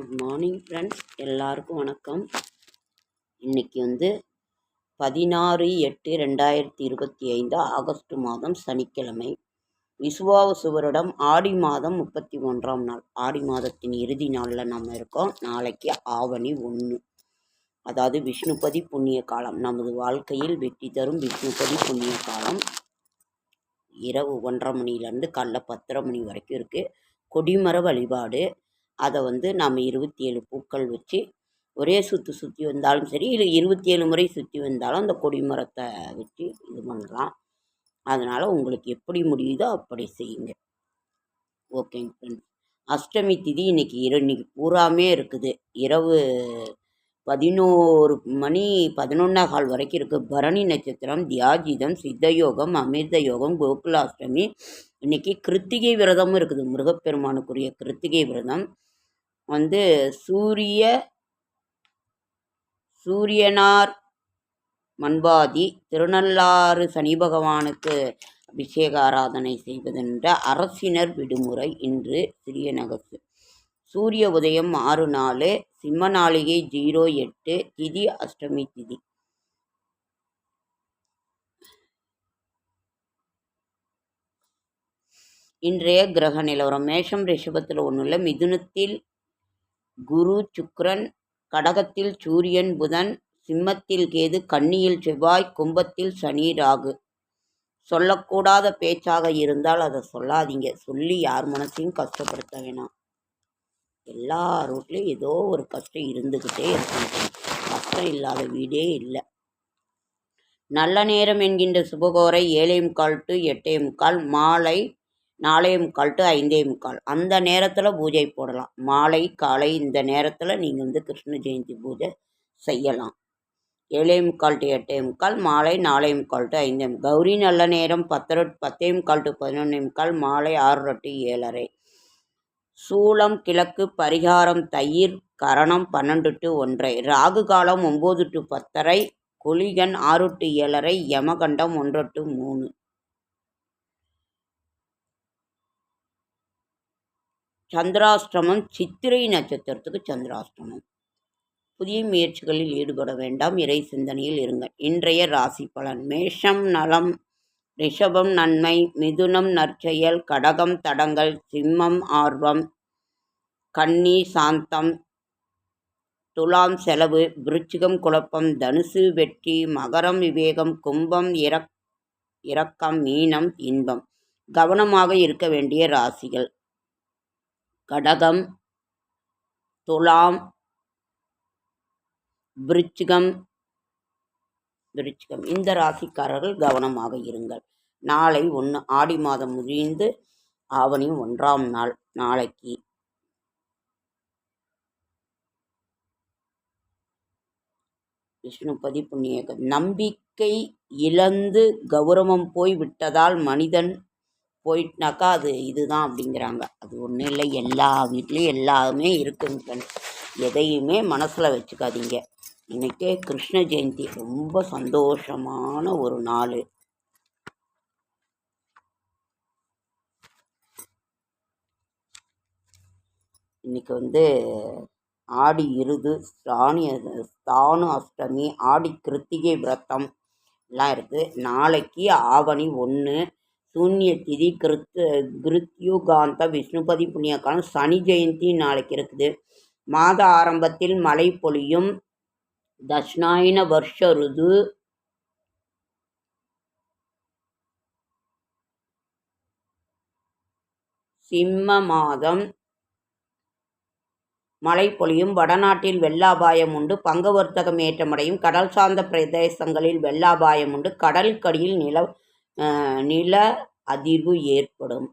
Good morning friends எல்லாருக்கும் வணக்கம். இன்னைக்கு வந்து பதினாறு எட்டு ரெண்டாயிரத்தி இருபத்தி ஐந்து ஆகஸ்ட் மாதம் சனிக்கிழமை. விசுவாவசு வருடம் ஆடி மாதம் முப்பத்தி ஒன்றாம் நாள். ஆடி மாதத்தின் இறுதி நாளில் நம்ம இருக்கோம். நாளைக்கு ஆவணி ஒன்று அதாவது விஷ்ணுபதி புண்ணிய காலம். நமது வாழ்க்கையில் வெற்றி தரும் விஷ்ணுபதி புண்ணிய காலம். இரவு ஒன்றரை மணிலேருந்து காலைல பத்தரை மணி வரைக்கும் இருக்குது கொடிமர வழிபாடு. அதை வந்து நாம் இருபத்தி ஏழு பூக்கள் வச்சு ஒரே சுற்று சுற்றி வந்தாலும் சரி இல்லை இருபத்தி ஏழு முறை சுற்றி வந்தாலும் அந்த கொடி மரத்தை வச்சு இது பண்ணலாம். அதனால் உங்களுக்கு எப்படி முடியுதோ அப்படி செய்யுங்க. ஓகேங்க ஃப்ரெண்ட்ஸ் அஷ்டமி திதி இன்றைக்கி இரு இன்றைக்கி பூராமே இருக்குது. இரவு பதினோரு மணி பதினொன்றா கால் வரைக்கும் இருக்குது பரணி நட்சத்திரம் தியாஜிதம் சித்தயோகம் அமிர்த யோகம் கோகுலாஷ்டமி. இன்றைக்கி கிருத்திகை விரதமும் இருக்குது. முருகப்பெருமானுக்குரிய கிருத்திகை விரதம். வந்து சூரிய சூரியனார் மண்பாதி திருநள்ளாறு சனி பகவானுக்கு அபிஷேக ஆராதனை செய்வதென்ற அரசினர் விடுமுறை இன்று சிறிய நகசு. சூரிய உதயம் ஆறு நாலு சிம்ம நாளிகை ஜீரோ எட்டு திதி அஷ்டமி திதி. இன்றைய கிரக நிலவரம் மேஷம் ரிஷபத்தில் ஒன்றும் இல்லை மிதுனத்தில் குரு சுக்ரன் கடகத்தில் சூரியன் புதன் சிம்மத்தில் கேது கன்னியில் செவ்வாய் கும்பத்தில் சனி ராகு. சொல்லக்கூடாத பேச்சாக இருந்தால் அதை சொல்லாதீங்க. சொல்லி யார் மனசையும் கஷ்டப்படுத்த வேணாம். எல்லா ரூட்லேயும் ஏதோ ஒரு கஷ்டம் இருந்துக்கிட்டே இருக்கும் கஷ்டம் இல்லாத வீடே இல்லை. நல்ல நேரம் என்கின்ற சுபகோரை ஏழே முக்கால் டு எட்டே முக்கால் மாலை நாலே முக்கால் டு ஐந்தே முக்கால். அந்த நேரத்தில் பூஜை போடலாம். மாலை காலை இந்த நேரத்தில் நீங்கள் வந்து கிருஷ்ண ஜெயந்தி பூஜை செய்யலாம். ஏழே முக்கால் டு எட்டே முக்கால் மாலை நாலே முக்கால் டு ஐந்தே கௌரி நல்ல நேரம் பத்தரை பத்தே முக்கால் டு பதினொன்றே முக்கால் மாலை ஆறு டு ஏழரை. சூளம் கிழக்கு பரிகாரம் தயிர் கரணம் பன்னெண்டு டு ஒன்றை ராகு காலம் ஒம்பது டு பத்தரை குளிகன் ஆறு டு ஏழரை யமகண்டம் ஒன்று டு மூணு. சந்திராஷ்டிரமம் சித்திரை நட்சத்திரத்துக்கு சந்திராஷ்டிரமம் புதிய முயற்சிகளில் ஈடுபட வேண்டாம் இறை சிந்தனையில் இருங்கள். இன்றைய ராசி பலன் மேஷம் நலம் ரிஷபம் நன்மை மிதுனம் நற்செயல் கடகம் தடங்கள் சிம்மம் ஆர்வம் கன்னி சாந்தம் துலாம் செலவு விருச்சிகம் குழப்பம் தனுசு வெற்றி மகரம் விவேகம் கும்பம் இறக் இரக்கம் மீனம் இன்பம். கவனமாக இருக்க வேண்டிய ராசிகள். கடகம் துலாம் விருச்சிகம் விருச்சிகம். இந்த ராசிக்காரர்கள் கவனமாக இருங்கள். நாளை ஒன்று ஆடி மாதம் முடிந்து ஆவணி ஒன்றாம் நாள் நாளைக்கு. விஷ்ணுபதி புண்ணியகம் நம்பிக்கை இழந்து கௌரவம் போய் விட்டதால் மனிதன் போயிட்டுனாக்கா அது இதுதான் அப்படிங்கிறாங்க. அது ஒன்றும் இல்லை. எல்லா வீட்லேயும் எல்லாமே இருக்குங்க ஃப்ரெண்ட்ஸ் எதையுமே மனசில் வச்சுக்காதீங்க. இன்றைக்கே கிருஷ்ண ஜெயந்தி. ரொம்ப சந்தோஷமான ஒரு நாள். இன்றைக்கி வந்து ஆடி இருது ஸ்தானி ஸ்தானு அஷ்டமி ஆடி கிருத்திகை விரதம் எல்லாம் இருக்குது நாளைக்கு ஆவணி ஒன்று சூன்ய திதி கிருத்து கிருத்யுகாந்த விஷ்ணுபதி புண்ணியகாலம் சனி ஜெயந்தி நாளைக்கு இருக்குது மாத ஆரம்பத்தில் மழை பொழியும். தஷ்ணாயின வருஷ ருது. சிம்ம மாதம். மழை பொழியும். வடநாட்டில் வெள்ளாபாயம் உண்டு. பங்க வர்த்தகம் ஏற்றமடையும். கடல் சார்ந்த பிரதேசங்களில் வெள்ளாபாயம் உண்டு. கடலுக்கடியில் நில நில அதிர்வு ஏற்படும்.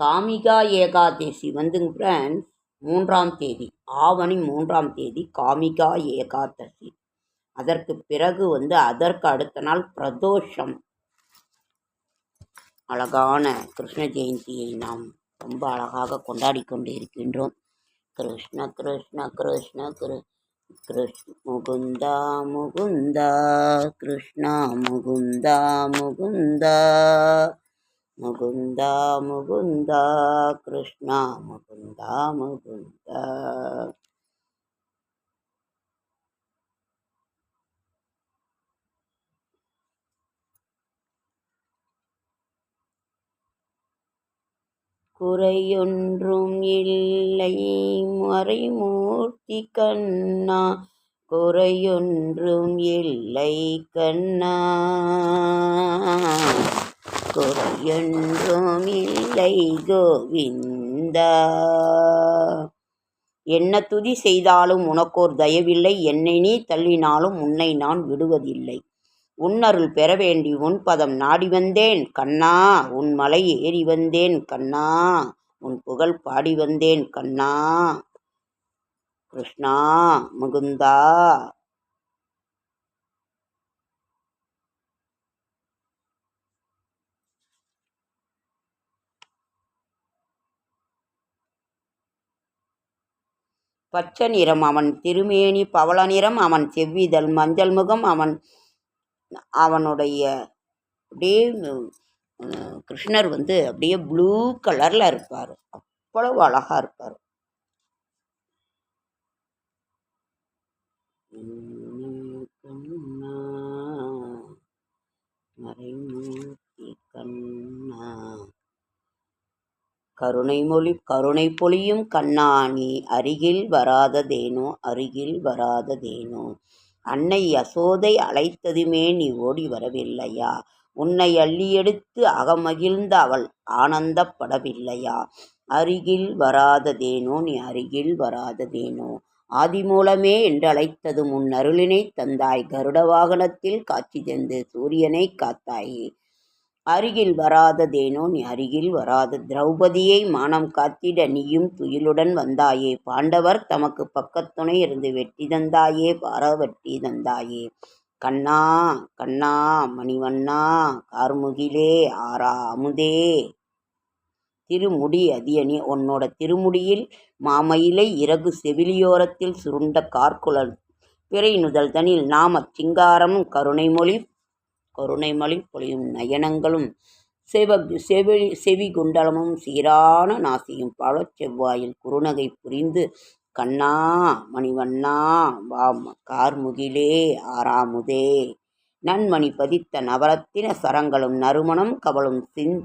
காமிகா ஏகாதசி வந்துங்க ஃப்ரெண்ட்ஸ் மூன்றாம் தேதி ஆவணி மூன்றாம் தேதி காமிகா ஏகாதசி. அதற்கு பிறகு வந்து அதற்கு அடுத்த நாள் பிரதோஷம். அழகான கிருஷ்ண ஜெயந்தியை நாம் ரொம்ப அழகாக கொண்டாடி கொண்டு இருக்கின்றோம் கிருஷ்ண கிருஷ்ண கிருஷ்ண கிரு కృష్ణ ముకుంద ముకుంద కృష్ణ ముకుంద ముకుంద ముకుంద ముకుంద కృష్ణ ముకుంద ముకుంద குறையொன்றும் இல்லை. மறைமூர்த்தி கண்ணா குறையொன்றும் இல்லை கண்ணா. குறையொன்றும் இல்லை கோவிந்தா. என்ன துதி செய்தாலும் உனக்கோர் தயவில்லை. என்னை நீ தள்ளினாலும் உன்னை நான் விடுவதில்லை. உன்னருள் பெற வேண்டி உன் பதம் நாடி வந்தேன் கண்ணா. உன் மலை ஏறி வந்தேன் கண்ணா. உன் புகழ் பாடி வந்தேன் கண்ணா. கிருஷ்ணா முகுந்தா. பச்சை நிறம் அவன் திருமேனி பவள நிறம் அவன் செவ்விதழ் மஞ்சள் முகம் அவன். அவனுடைய அப்படியே கிருஷ்ணர் வந்து அப்படியே ப்ளூ கலரில் இருப்பார். அவ்வளவு அழகாக இருப்பார். கண்ணா மறைமூர்த்தி கண்ணா கருணை மொழி கருணை பொழியும் கண்ணாணி அருகில் வராததேனோ அருகில் வராததேனோ. அன்னை யசோதை அழைத்ததுமே நீ ஓடி வரவில்லையா? உன்னை அள்ளியெடுத்து அகமகிழ்ந்த அவள் ஆனந்தப்படவில்லையா? அருகில் வராததேனோ நீ அருகில் வராததேனோ? ஆதிமூலமே என்றழைத்தது முன் அருளினை தந்தாய். கருட வாகனத்தில் காட்சி தந்து சூரியனை காத்தாயே. அருகில் வராததேனோ நீ அருகில் வராத. திரௌபதியை மானம் காத்திட நீயும் துயிலுடன் வந்தாயே. பாண்டவர் தமக்கு பக்கத்துணை இருந்து வெட்டி தந்தாயே பாரவட்டி தந்தாயே. கண்ணா கண்ணா மணிவண்ணா கார்முகிலே ஆரா அமுதே. திருமுடி அதியணி உன்னோட திருமுடியில் மாமயிலை இறகு செவிலியோரத்தில் சுருண்ட கார்குழல் பிறை நுதல் தனில் நாம சிங்காரமும் கருணைமொழி கருணைமலி பொழியும் நயனங்களும் செவ செவி செவி குண்டலமும் சீரான நாசியும் பல செவ்வாயில் குறுநகை புரிந்து கண்ணா மணிவண்ணா வாம் கார்முகிலே ஆறாமுதே நன்மணி பதித்த நவரத்தின சரங்களும் நறுமணம் கவலும் சின்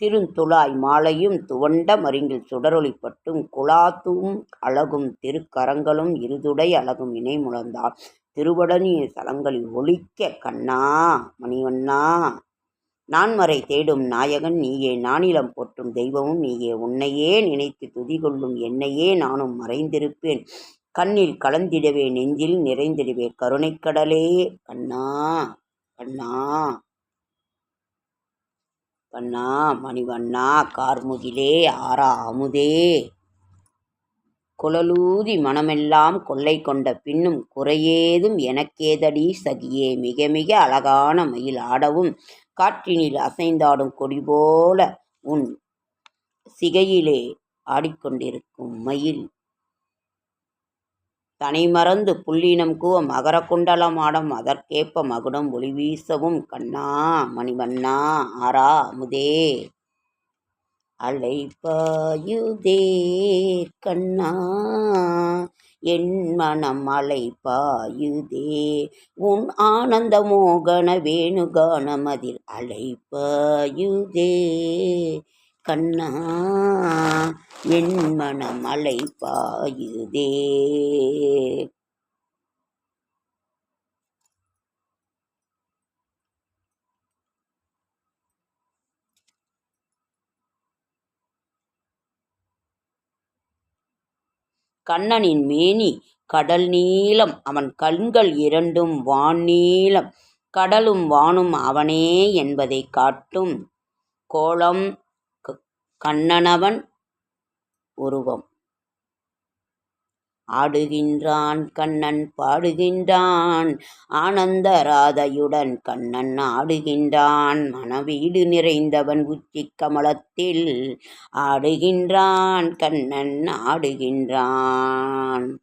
திருந்துளாய் மாலையும் துவண்ட மருங்கில் சுடரொளிப்பட்டும் குலாத்தும் அழகும் திருக்கரங்களும் இருதுடை அழகும் இணை முழந்தாள் திருவடனிய தலங்களில் ஒழிக்க கண்ணா மணிவண்ணா. நான்மறை தேடும் நாயகன் நீயே நானிலம் போற்றும் தெய்வமும் நீயே. உன்னையே நினைத்து துதி கொள்ளும் என்னையே நானும் மறைந்திருப்பேன். கண்ணில் கலந்திடவே நெஞ்சில் நிறைந்திடவே. கருணைக்கடலே கண்ணா கண்ணா. கண்ணா மணிவண்ணா கார்முகிலே ஆரா அமுதே. குழலூதி மனமெல்லாம் கொள்ளை கொண்ட பின்னும் குறையேதும் எனக்கேதடி சகியே. மிக மிக அழகான மயில் ஆடவும் காற்றினில் அசைந்தாடும் கொடி போல உன் சிகையிலே ஆடிக்கொண்டிருக்கும் மயில். தனை மறந்து புள்ளினம் கூவ மகர குண்டலமாடம் அதற்கேற்ப மகுடம் ஒளி வீசவும் கண்ணா மணிவண்ணா ஆரா அமுதே அலைப்பாயுதேர் கண்ணா என் மனம் அலைப்பாயுதே உன் ஆனந்த மோகன வேணுகானமதில் அலைப்பாயுதே கண்ணா என் மனம் அலைப்பாயுதே கண்ணனின் மேனி கடல் நீளம் அவன் கண்கள் இரண்டும் வான் நீளம். கடலும் வானும் அவனே என்பதைக் காட்டும் கோலம் கண்ணனவன் உருவம். ஆடுகின்றான் கண்ணன் பாடுகின்றான். ஆனந்த ராதையுடன் கண்ணன் ஆடுகின்றான். மனவீடு நிறைந்தவன் உச்சி கமலத்தில் ஆடுகின்றான். கண்ணன் ஆடுகின்றான்.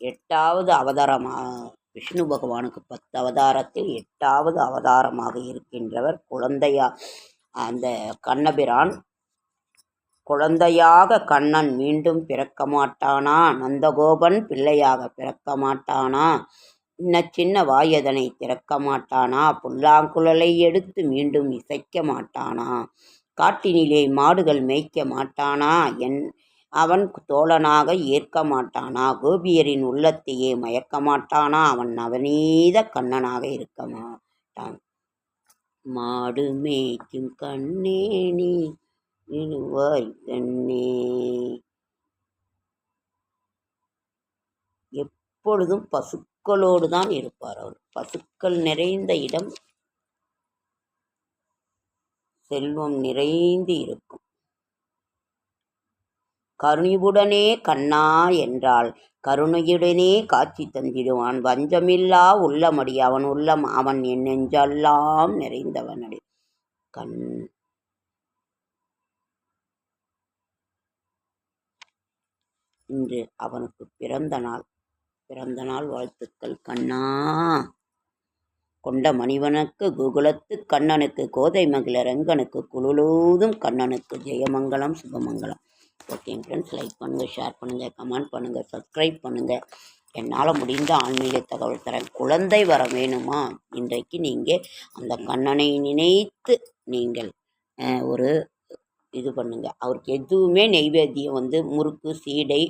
எட்டாவது அவதாரமாக விஷ்ணு பகவானுக்கு பத்து அவதாரத்தில் எட்டாவது அவதாரமாக இருக்கின்றவர் குழந்தையா அந்த கண்ணபிரான். குழந்தையாக கண்ணன் மீண்டும் பிறக்க மாட்டானா? நந்தகோபன் பிள்ளையாக பிறக்க மாட்டானா? சின்ன சின்ன வாயதனை திறக்க மாட்டானா? புல்லாங்குழலை எடுத்து மீண்டும் இசைக்க மாட்டானா? காட்டினிலே மாடுகள் மேய்க்க மாட்டானா? என் அவன் தோழனாக ஏற்க மாட்டானா? கோபியரின் உள்ளத்தையே மயக்க மாட்டானா? அவன் நவநீத கண்ணனாக இருக்க மாட்டான். மாடு மேய்க்கும் கண்ணே நீ இழுவாய் கண்ணே. எப்பொழுதும் பசுக்களோடு தான் இருப்பார் அவர். பசுக்கள் நிறைந்த இடம் செல்வம் நிறைந்து இருக்கும். கருணிவுடனே கண்ணா என்றால் கருணையுடனே காட்சி தந்திடுவான் வஞ்சமில்லா உள்ளமடி அவன் உள்ளம் அவன் என் நெஞ்செல்லாம் நிறைந்தவனடி. கண் இன்று அவனுக்கு பிறந்த நாள். பிறந்த நாள் வாழ்த்துக்கள் கண்ணா. கொண்ட மணிவனுக்கு குகுலத்து கண்ணனுக்கு கோதை மகிழ ரங்கனுக்கு குழுலூதும் கண்ணனுக்கு ஜெயமங்கலம் சுபமங்கலம். ஓகேங்க ஃப்ரெண்ட்ஸ் லைக் பண்ணுங்கள் ஷேர் பண்ணுங்கள் கமெண்ட் பண்ணுங்கள் சப்ஸ்கிரைப் பண்ணுங்கள் என்னால் முடிந்த ஆன்மீக தகவல் தரேன். குழந்தை வர வேணுமா? இன்றைக்கு நீங்கள் அந்த கண்ணனை நினைத்து நீங்கள் ஒரு இது பண்ணுங்கள் அவருக்கு எதுவுமே நெய்வேத்தியம் வந்து முறுக்கு சீடை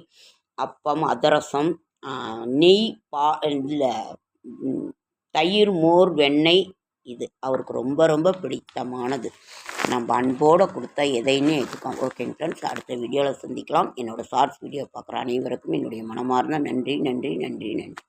அப்பம் அதரசம் நெய் பா இல்லை தயிர் மோர் வெண்ணெய் இது. அவருக்கு ரொம்ப ரொம்ப பிடித்தமானது. நம்ம அன்போடு கொடுத்தா எதையுமே எடுத்துக்கோம் ஓகேங்க ஃப்ரெண்ட்ஸ் அடுத்த வீடியோவில் சந்திக்கலாம். என்னோட ஷார்ட்ஸ் வீடியோ பார்க்குற அனைவருக்கும் என்னுடைய மனமார்ந்த நன்றி நன்றி நன்றி நன்றி.